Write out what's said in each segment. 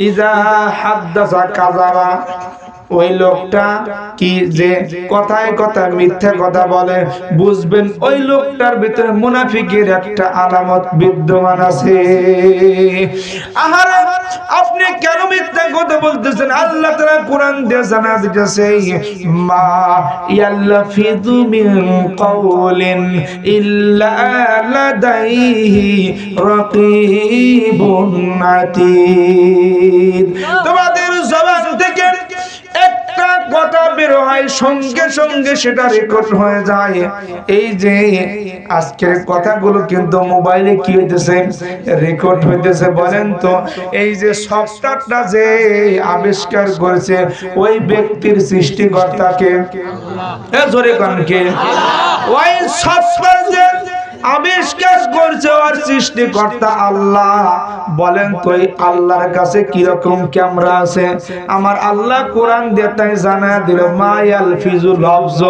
ইজা হাদ্দাসা কাযাবা ওই লোকটা কি যে কথায় কথা মিথ্যা কথা বলে, বুঝবেন ওই লোকটার ভিতরে মুনাফিকের একটা আলামত বিদ্যমান আছে। আপনি কেন মিথ্যা কথা বলতেছেন? আল্লাহ তাআলা কোরআন দিয়ে জানা দিতেছে, মা ইয়ালফিযু মিন কাওলিন ইল্লা লাদাইহি রাকীবুন আতীদ। একটা কথা বের হয়, সঙ্গে সঙ্গে সেটা রেকর্ড হয়ে যায়। এই যে আজকের কথাগুলো কিন্তু মোবাইলে কি হইতেছে? রেকর্ড হইতেছে, বলেন তো। এই যে সফটওয়্যারটা যে আবিষ্কার করেছে, ওই ব্যক্তির সৃষ্টিকর্তাকে জোরে কনকে ওই সফটওয়্যার যে আবিষ্কার করছে আর সৃষ্টিকর্তা আল্লাহ। বলেন তো আল্লাহর কাছে কীরকম ক্যামেরা আছে? আমার আল্লাহ কোরআন দিয়ে তাই জানা দিল মায়াল ফিজু লফজ।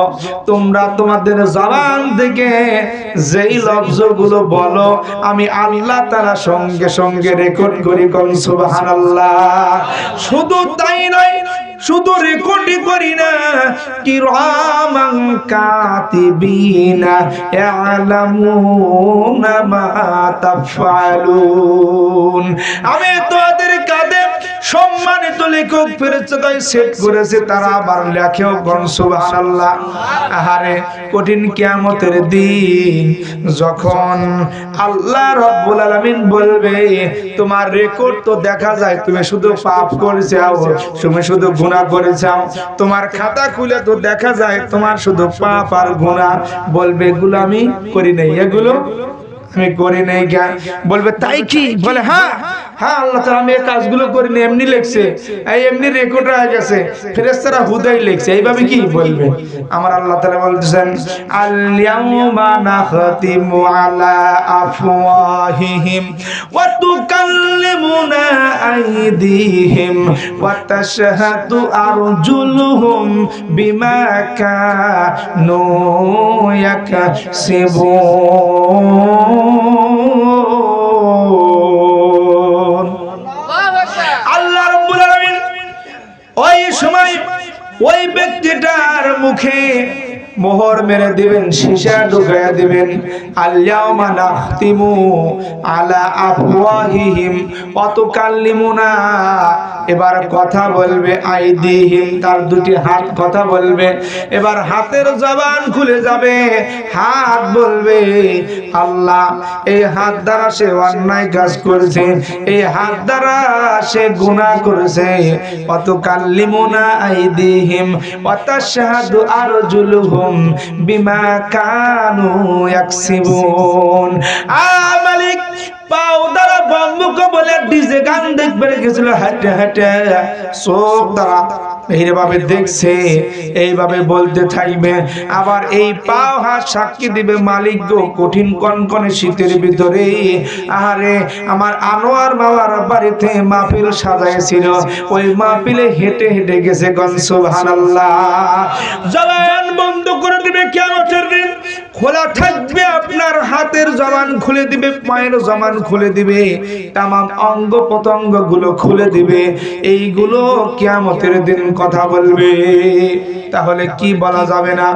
তোমরা তোমাদের জবান থেকে যেই লফজগুলো বলো, আমি আল্লাহ তারা সঙ্গে সঙ্গে রেকর্ড করি কোন সুবহানাল্লাহ। শুধু তাই নয় শুধু রেকর্ডই করি না কি রামাং কাতিবিনা ইয়ালামুনা মা তাফআলুন। আমি তোদের কাঁধে সম্মানিত লেখক ফেরেশতায় সেট করেছে, তারা আবার লেখেও কোন সুবহানাল্লাহ। আহারে, কঠিন কিয়ামতের দিন, যখন আল্লাহ রব্বুল আলামিন বলবে, তোমার রেকর্ড তো দেখা যায়, তুমি শুধু পাপ করেছ তুমি শুধু গুনাহ করেছ তোমার খাতা খুলে তো দেখা যায়, তোমার শুধু পাপ আর গুনাহ। বলবে, এগুলো আমি করি নাই। এগুলো আমি করি নাই বলবে, তাই কি? বলে হ্যাঁ হ্যাঁ আল্লাহ তাআলা আমি এই কাজগুলো করিনি, এমনি লিখছে। এমনি রেকর্ড হয়ে গেছে। ফেরেশতারা হুদাই লিখছে। এইভাবে কি বলবে? আমার আল্লাহ তাআলা বলতেছেন আল ইয়াউমা নাখতিমু আলা আফওয়াহিহিম ওয়া তুকাল্লিমুনা আইদিহিম ওয়া তাশহাদু আরজুলুহুম বিমা কানু ইয়াকসিবুন. মুখে মোহর মেরে দিবেন সীসা ঢুকাইয়া দিবেন। আল্লাহ আলা আফওয়াহিহিম অত তুকাল্লিমুনা এবার কথা বলবে আইদিহিম, তার দুটি হাত কথা বলবে। এবার হাতের জবান খুলে যাবে, হাত বলবে, আল্লাহ, এই হাত দ্বারা সে অন্যায় কাজ করেছে, এই হাত দ্বারা সে গুনাহ করেছে। অত কাল্লিমুনা আইদিহিম, অতাশহাদু আরজুলুহুম বিমা কানু ইয়াকসিবুন। আ মালিক ডিজে গান দেখবে, গেছিল হাঁটে হাঁটে চোখ দ্বারা। এইভাবে দেখছে, এইভাবে বলতে থাকবে। আবার এই পাও হাত সাক্ষী দিবে মালিক গো, কঠিন কনকনে শীতের ভিতরে। আহারে, আমার আনোয়ার বাবার বাড়িতে মাহফিল সাজাইছিল। ওই মাহফিলে হেঁটে হেঁটে গেছে গন সুবহানাল্লাহ। জবান বন্ধ করে দিবে কিয়ামতের দিন। খোলা থাকবে আপনার হাতের জবান খুলে দিবে, পায়ের জবান খুলে দিবে তাম অঙ্গ প্রত্যঙ্গগুলো খুলে দিবে। এইগুলো কিয়ামতের দিন কথা বলবে। তাহলে কি বলা যাবে না?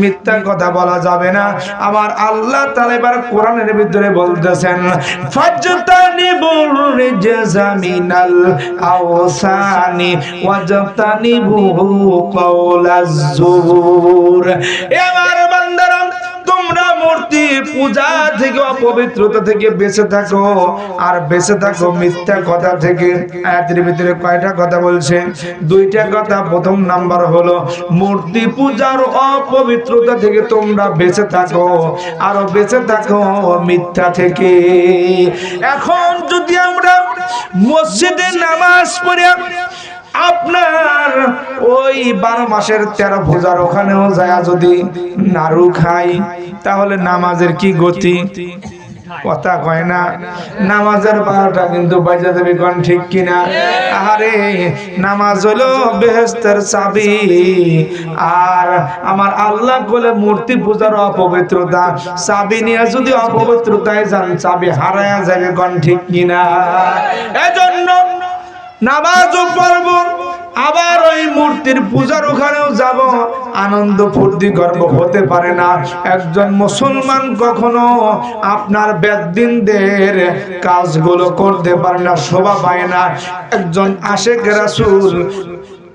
মিথ্যা কথা বলা যাবে না। আমার আল্লাহ তাআলা এবার কোরআনের ভিতরে বলতেছেন ফাজতানিবুর মূর্তি পূজা থেকে, অপবিত্রতা থেকে বেঁচে থাকো, আর বেঁচে থাকো মিথ্যা কথা থেকে, আয়াতের ভিতরে কয়টা কথা বলছে? দুইটা কথা, প্রথম নাম্বার হলো, মূর্তি পূজার অপবিত্রতা থেকে তোমরা বেঁচে থাকো, আর বেঁচে থাকো মিথ্যা থেকে। এখন যদি আমরা মসজিদে নামাজ পড়ে আপনার ওই বারো মাসের তেরো পূজার ওখানেও যায় যদি নাড়ু খাই, তাহলে নামাজের কি গতি? কথা কয় না। নামাজের বারোটা কিন্তু বাজা দেবে কোন ঠিক কিনা? আরে নামাজ হলো বেহেস্তের চাবি। আর আমার আল্লাহ বলে মূর্তি পূজার অপবিত্রতা। চাবি নিয়ে যদি অপবিত্রতায় যান, চাবি হারায়া যাবে কোন ঠিক কিনা? এজন্য নামাজও পড়ব, আবার ওই মূর্তির পূজার ওখানেও যাব। আনন্দ ফুর্তি গর্ব হতে পারে না। একজন মুসলমান কখনো আপনার বেদিনদের কাজগুলো করতে পারে না, শোভা পায় না। একজন আশেক রাসূল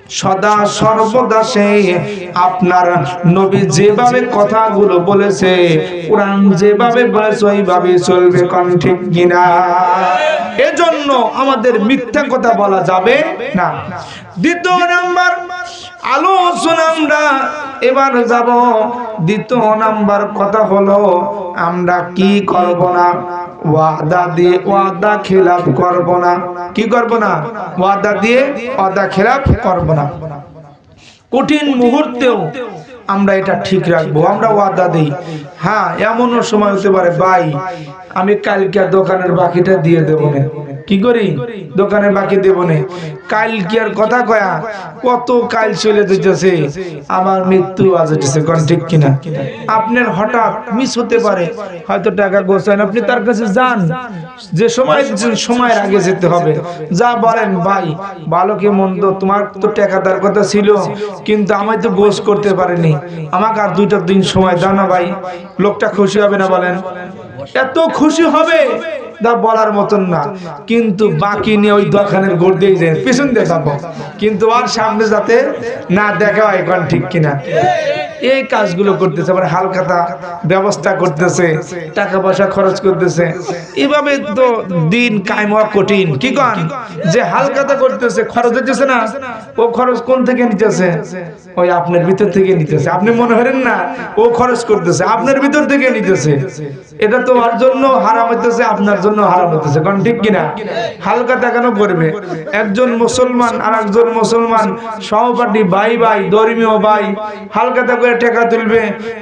সদা সর্বদা সেই আপনার নবী যেভাবে কথাগুলো বলেছে, কোরআন যেভাবে বলেছে, ওইভাবে চলবে কোন ঠিক কিনা? এজন্য আমাদের মিথ্যা কথা বলা যাবে না। দ্বিতীয় নাম্বার, আলোচনা আমরা এবার যাব। দ্বিতীয় নাম্বার কথা হলো, আমরা কি করব না? ওয়াদা দিয়ে ওয়াদা খেলাপ করব না। কি করব না? ওয়াদা দিয়ে ওয়াদা খেলাপ করব না। কঠিন মুহূর্তেও আমরা এটা ঠিক রাখব, আমরা ওয়াদা দিই। হ্যাঁ এমনও সময় হতে পারে, ভাই, আমি কালকে দোকানের বাকিটা দিয়ে দেবো না। কি করি? দোকানে বাকি দেবো না। কালকে আর কথা কয়া? কত কাল চলে যেতেছে আমার মৃত্যু আজ হচ্ছে কোন ঠিক কিনা? আপনার হঠাৎ মিস হতে পারে। হয়তো টাকা গোছান আপনি তার কাছে যান। যে সময় সময়ের আগে যেতে হবে। যা বলেন, ভাই, ভালো কি মন্দ? তোমার তো টাকা দেওয়ার কথা ছিল, কিন্তু আমায় তো গোছ করতে পারেনি। আমাকে আর দুইটা দিন সময় দাও না, ভাই। লোকটা খুশি হবে না বলেন। এত খুশি হবে? তা বলার মতন না। কিন্তু বাকি নিয়ে ওই দোকানের গোড় দিয়ে যায়, পিছন দিয়ে যাব। কিন্তু আর সামনে যাতে না দেখা হয় কোন ঠিক কিনা। এই কাজগুলো করতেছে আবার হালখাতা ব্যবস্থা করতেছে, টাকা পয়সা খরচ করতেছে। এভাবে তো দিন কায়েম হওয়া কঠিন। কি কন? যে হালখাতা করতেছে, খরচ হইতেছে না, ও খরচ কোন থেকে নিতেছে? ওই আপনার ভিতর থেকে নিতেছে। আপনি মনে করেন না, ও খরচ করতেছে, আপনার ভিতর থেকে নিতেছে। এটা তো ওর জন্য হারাম হইতেছে, আপনার জন্য হারাম হইতেছে। কারণ ঠিক কিনা? হালখাতা কেন করবে? একজন মুসলমান আর একজন মুসলমান, সহপাঠী ভাই ভাই, ধর্মীয় ভাই, হালখাতা করে টাকা তুলবে?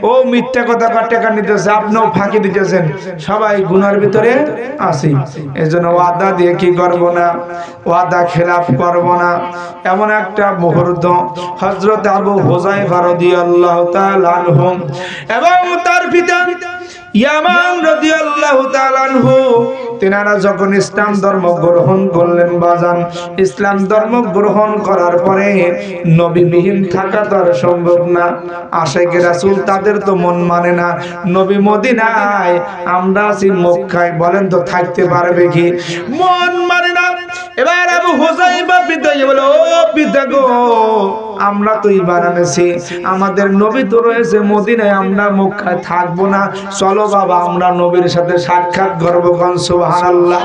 ও মিথ্যা কথা কার টাকা নিতেছে, আপনিও ফাঁকি দিতেছেন। সবাই গুনার ভিতরে আসি। এই জন্য ওয়াদা দিয়ে কি করব না? ওয়াদা খেলাফ করব না। এমন একটা মুহূর্ত হজরত আবু হুযায়ফা রাদিয়াল্লাহু তাআলা আনহু। এবং তার পিতা ধর্ম গ্রহণ করার পরে থাকা সম্ভব না। তো মন মানে না। নবী আমরা আছি, মক্কায়, বলেন তো থাকতে পারবে কি? মন মানে না এবার আবু হুজাইফা বিদায় বলে, ও পিতা গো, আমরা তো ইমান এনেছি। আমাদের নবী তো রয়েছে মদিনায়, আমরা মক্কায় থাকব না। চলো বাবা, আমরা নবীর সাথে সাক্ষাৎ কোন সুবহানাল্লাহ।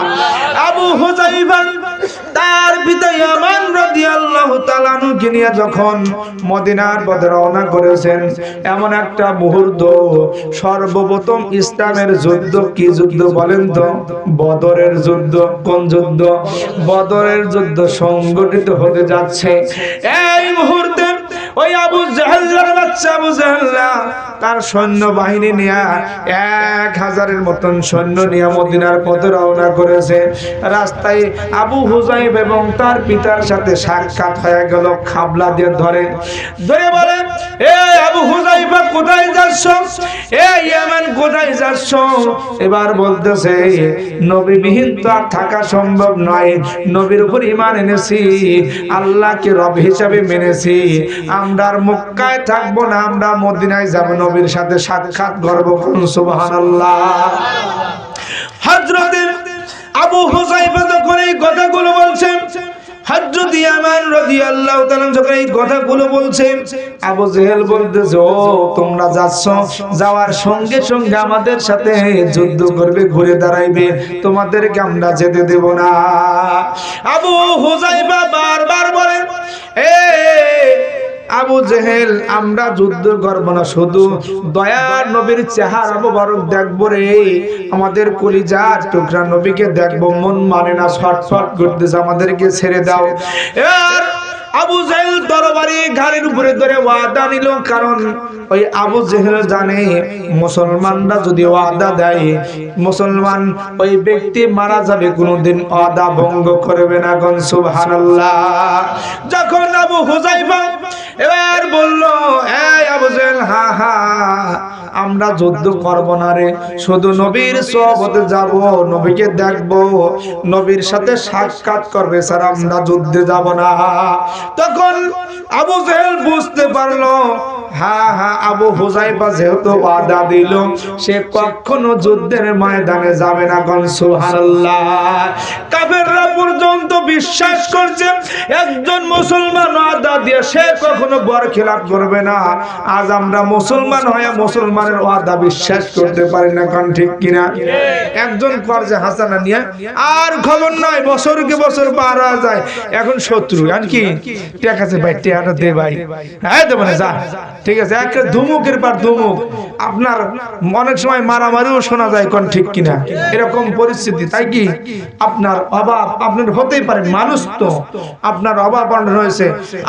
আবু হুজাইফা তার পিতা ইয়ামান রাদিয়াল্লাহু তাআলা নুকে নিয়ে যখন মদিনার পথে রওনা করেছেন, এমন একটা মুহূর্ত, সর্বপ্রথম ইসলামের যুদ্ধ কি যুদ্ধ বলেন তো? বদরের যুদ্ধ, কোন যুদ্ধ? বদরের যুদ্ধ সংগঠিত হতে যাচ্ছে। এই মুহূর্তে ওই আবু বাচ্চা আবু জাহাল্লা তার সৈন্য বাহিনী নিয়ে এক হাজারের মতন সৈন্য নিয়ে মদিনার পথে রওনা করেছে। রাস্তায় আবু হুজাইব এবং তার পিতার সাথে সাক্ষাৎ হয়ে গেল, খাবলা দিয়ে ধরে। ধরে বলে আবু কোথায় যাচ্ছ? কোথায় যাচ্ছ? এবার বলতেছে নবীবিহীন তো আর থাকা সম্ভব নয়। নবীর উপর ইমান এনেছি, আল্লাহকে রব হিসাবে মেনেছি। আমরা আর মক্কায় থাকব না, আমরা মদিনায় যাব, নবীর সাথে সাক্ষাৎ করব সুবহানাল্লাহ। হযরতের আবু হুজাইফা যখন এই কথাগুলো বলছেন, হযরত ইয়ামান রাদিয়াল্লাহু তাআলা যখন এই কথাগুলো বলছে আবু জেহেল বলতেছে, ও, তোমরা যাচ্ছ, যাওয়ার সঙ্গে সঙ্গে আমাদের সাথে যুদ্ধ করবে, ঘুরে দাঁড়াইবে, তোমাদেরকে আমরা যেতে দেব না। আবু হুজাইফা বারবার বলে এ আবু জেহেল, আমরা যুদ্ধ করব না, শুধু দয়ার নবীর চেহারা মোবারক দেখব রে। আমাদের কলিজার টুকরা নবীকে দেখব, মন মানে না, ছটফট করতেছে, আমাদেরকে ছেড়ে দাও। এবার আবু জেহেল তরবারি ঘাড়ের উপরে ধরে ওয়াদা নিল, কারণ ওই আবু জেহেল জানে, মুসলমানরা যদি ওয়াদা দেয়, মুসলমান ওই ব্যক্তি মারা যাবে, কোনোদিন ওয়াদা ভঙ্গ করবে না গন সুবহানাল্লাহ। যখন আবু হুজাইফা এবার বলল, এই আবু জেহেল, হা হা, আমরা যুদ্ধ করব না রে। শুধু নবীর সোহবতে যাব, নবীকে দেখব, নবীর সাথে সাক্ষাৎ করবে, স্যার, আমরা যুদ্ধে যাব না। তখন আবু বুঝতে পারল হ্যাঁ হ্যাঁ আবু হুজাইফা যেহেতু ওয়াদা দিল, সে কখনো যুদ্ধের ময়দানে যাবে না কোন সুবহানাল্লাহ। কাফেররা পর্যন্ত বিশ্বাস করছে, একজন মুসলমান ওয়াদা দিয়ে সে কখনো বর খেলাপ করবে না। আজ আমরা মুসলমান হয়ে মুসলমানের ওয়াদা বিশ্বাস করতে পারি না কোন ঠিক কিনা? একজন করছে হাসানা নিয়ে আর খবর নাই, বছরকে বছর পার হয়ে যায়, এখন শত্রু আর কি? ঠিক ভাই, টেহাটা দে ভাই। হ্যাঁ দেবো না যা। ঠিক আছে একটা ধুমুকের পর ধুমুক। আপনার অনেক সময় মারামারিও শোনা যায় কোন ঠিক কিনা। এরকম পরিস্থিতি, তাই কি? আপনার অভাব আপনার হতেই পারে, মানুষ তো আপনার অভাব অনটন হয়েছে।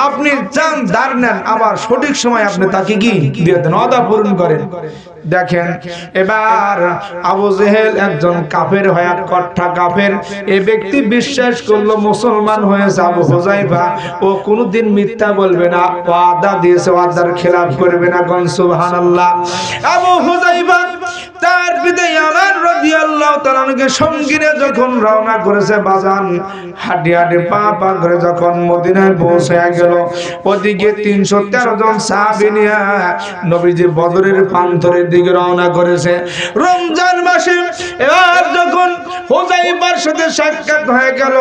আপনি যান দাঁড় নেন, আবার সঠিক সময় আপনি তাকে কি দিয়ে দেন, অদা পূরণ করেন। দেখেন, এবার আবু জেহেল একজন কাফের হয়ে কট্টা কাফের এই ব্যক্তি বিশ্বাস করল মুসলমান হয়েছে আবু হুজাইফা ও কোনোদিন মিথ্যা বলবে না, ওয়াদা দিয়েছে, ওয়াদার খেলাফ করবে না কোন সুবহানাল্লাহ। আবু হুজাইফা তার পিতা ইয়ামান রাদিয়াল্লাহু তাআলাকে সঙ্গী নিয়ে যখন রওনা করেছে বাজান, হাঁটি হাঁটি পা পা করে যখন মদিনায় পৌঁছে গেল, ওদিকে 313 জন সাহাবী নিয়ে নবীজি বদরের প্রান্তরের দিকে রওনা করেছে। রমজান মাসে এবার যখন হুজাইফার সাথে সাক্ষাৎ হয়ে গেল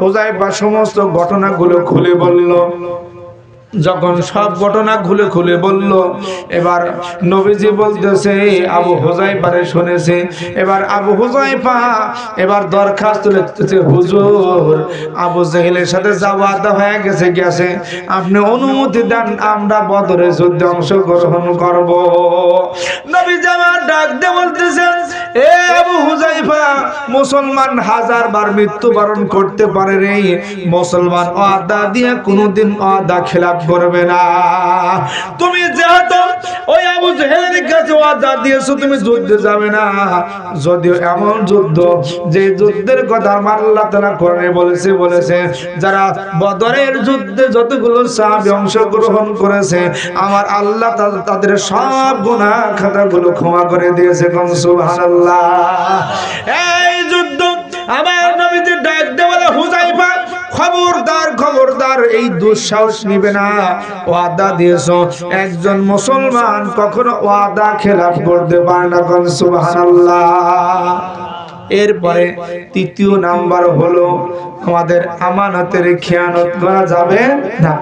হুজাইফা সমস্ত ঘটনাগুলো খুলে বলল যখন সব ঘটনা খুলে খুলে বলল, এবার নবীজি বলতেছে, আবু হুজাইফারে শুনেছে, এবার আবু হুজাইফা এবার দরখাস্ত লিখতেছে, হুজুর, আবু জেহেলের সাথে যাওয়া হয়ে গেছে গেছে। আপনি অনুমতি দেন, আমরা বদরে যুদ্ধে অংশগ্রহণ করব। নবীজি আমার ডাক দিয়ে বলতেছেন, এ আবু মুসলমান মৃত্যুবরণ করতে পারে মুসলমান ওয়াদা দিয়ে কোনোদিন ওয়াদা খেলাপ করবে না। তুমি যেহেতু ওই আবু জেহেলের কাছে ওয়াদা দিয়েছ, তুমি যুদ্ধে যাবে না। যদিও এমন যুদ্ধ, যে যুদ্ধের কথা আমার আল্লাহ তাআলা কোরআনে বলেছে বলেছে, যারা বদরের যুদ্ধে যতগুলো সাহাবী অংশগ্রহণ করেছে, আমার আল্লাহ তাদের সব গুনাহ খাতাগুলো ক্ষমা করে দিয়েছে। কোন সুবহানাল্লাহ। এই যুদ্ধ আমার খবরদার এই দুঃসাহস নিবে না। ওয়াদা দিয়েছ। একজন মুসলমান কখনো ওয়াদা খেলাফ করতে পারে না কোন, সুবহানাল্লাহ। এরপরে তৃতীয় নাম্বার হলো, আমাদের আমানতের খেয়ানত করা যাবে না।